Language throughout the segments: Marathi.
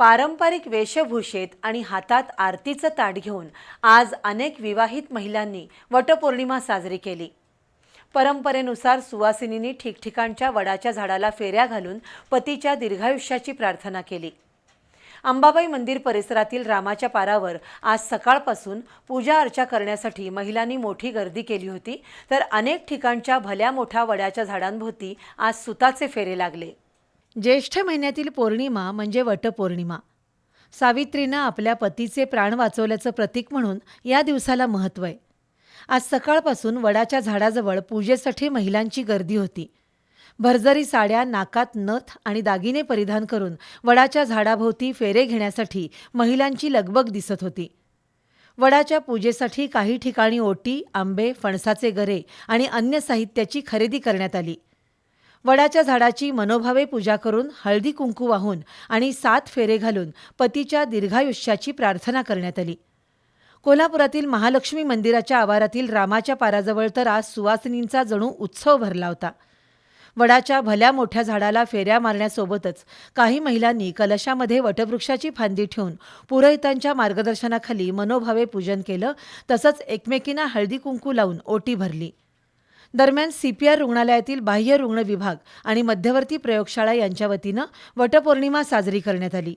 पारंपरिक वेशभूषेत आणि हातात आरतीचं ताट घेऊन आज अनेक विवाहित महिलांनी वटपौर्णिमा साजरी केली. परंपरेनुसार सुवासिनींनी ठिकठिकाणच्या वडाच्या झाडाला फेऱ्या घालून पतीच्या दीर्घायुष्याची प्रार्थना केली. अंबाबाई मंदिर परिसरातील रामाच्या पारावर आज सकाळपासून पूजा अर्चा करण्यासाठी महिलांनी मोठी गर्दी केली होती तर अनेक ठिकाणच्या भल्या मोठ्या वड्याच्या झाडांभोवती आज सुताचे फेरे लागले. ज्येष्ठ महिन्यातील पौर्णिमा म्हणजे वटपौर्णिमा. सावित्रीनं आपल्या पतीचे प्राण वाचवल्याचं प्रतीक म्हणून या दिवसाला महत्त्व आहे. आज सकाळपासून वडाच्या झाडाजवळ पूजेसाठी महिलांची गर्दी होती. भरजरी साड्या नाकात नथ आणि दागिने परिधान करून वडाच्या झाडाभोवती फेरे घेण्यासाठी महिलांची लगबग दिसत होती. वडाच्या पूजेसाठी काही ठिकाणी ओटी आंबे फणसाचे गरे आणि अन्य साहित्याची खरेदी करण्यात आली. वडाच्या झाडाची मनोभावे पूजा करून हळदी कुंकू वाहून आणि सात फेरे घालून पतीच्या दीर्घायुष्याची प्रार्थना करण्यात आली. कोल्हापुरातील महालक्ष्मी मंदिराच्या आवारातील रामाच्या पाराजवळ तर आज सुवासिनींचा जणू उत्सव भरला होता. वडाच्या भल्या मोठ्या झाडाला फेऱ्या मारण्यासोबतच काही महिलांनी कलशामध्ये वटवृक्षाची फांदी ठेवून पुरोहितांच्या मार्गदर्शनाखाली मनोभावे पूजन केलं तसंच एकमेकींना हळदी कुंकू लावून ओटी भरली. दरम्यान सीपीआर रुग्णालयातील बाह्य रुग्ण विभाग आणि मध्यवर्ती प्रयोगशाळा यांच्या वतीनं वटपौर्णिमा साजरी करण्यात आली.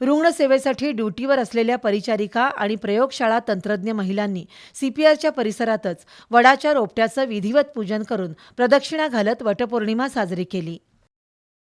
रुग्णसेवेसाठी ड्युटीवर असलेल्या परिचारिका आणि प्रयोगशाळा तंत्रज्ञ महिलांनी सीपीआरच्या परिसरातच वडाच्या रोपट्याचं विधिवत पूजन करून प्रदक्षिणा घालत वटपौर्णिमा साजरी केली.